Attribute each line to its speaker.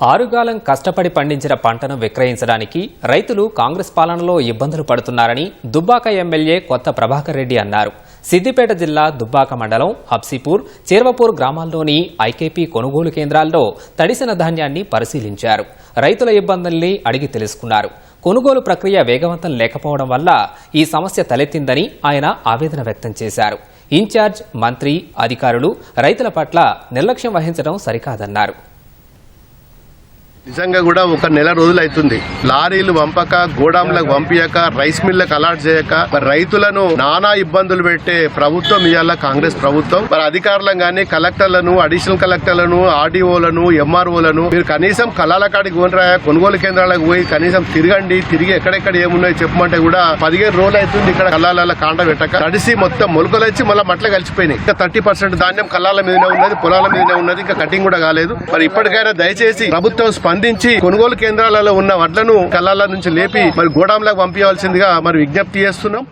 Speaker 1: ఆరుగాలం కష్టపడి పండించిన పంటను విక్రయించడానికి రైతులు కాంగ్రెస్ పాలనలో ఇబ్బందులు పడుతున్నారని దుబ్బాక ఎమ్మెల్యే కొత్త ప్రభాకర్ రెడ్డి అన్నారు. సిద్దిపేట జిల్లా దుబ్బాక మండలం హబ్సీపూర్ చీర్వపూర్ గ్రామాల్లోని ఐకేపీ కొనుగోలు కేంద్రాల్లో తడిసిన ధాన్యాన్ని పరిశీలించారు. రైతుల ఇబ్బందుల్ని అడిగి తెలుసుకున్నారు. కొనుగోలు ప్రక్రియ వేగవంతం లేకపోవడం వల్ల ఈ సమస్య తలెత్తిందని ఆయన ఆవేదన వ్యక్తం చేశారు. ఇన్ఛార్జ్ మంత్రి అధికారులు రైతుల పట్ల నిర్లక్ష్యం వహించడం సరికాదన్నారు.
Speaker 2: నిజంగా కూడా ఒక నెల రోజులు అవుతుంది లారీలు పంపక గోడాంలకు పంపించక రైస్ మిల్లకు అలాట్ చేయక మరి రైతులను నానా ఇబ్బందులు పెట్టే ప్రభుత్వం ఇవాళ కాంగ్రెస్ ప్రభుత్వం. మరి అధికారులను కానీ కలెక్టర్లను అడిషనల్ కలెక్టర్లను ఆర్డీఓలను ఎంఆర్ఓలను మీరు కనీసం కళాల కాడికి పోనరా కొనుగోలు కేంద్రాలకు పోయి కనీసం తిరగండి తిరిగి ఎక్కడెక్కడ ఏమున్నాయో చెప్పమంటే కూడా పదిహేను రోజులు అవుతుంది ఇక్కడ కళ్ళాల కాండ పెట్టక. తడిసి మొత్తం మొలకలు వచ్చి మళ్ళీ మట్ల కలిసిపోయినాయి. ఇంకా థర్టీ పర్సెంట్ ధాన్యం కళ్ళాల మీదనే ఉన్నది పొలాల మీదనే ఉన్నది ఇంకా కటింగ్ కూడా కాలేదు. మరి ఇప్పటికైనా దయచేసి ప్రభుత్వం స్పందించి కొనుగోలు కేంద్రాలలో ఉన్న వడ్లను కళ్ళాల నుంచి లేపి మరి గోడాంలకు పంపించాల్సిందిగా మరి విజ్ఞప్తి చేస్తున్నాం.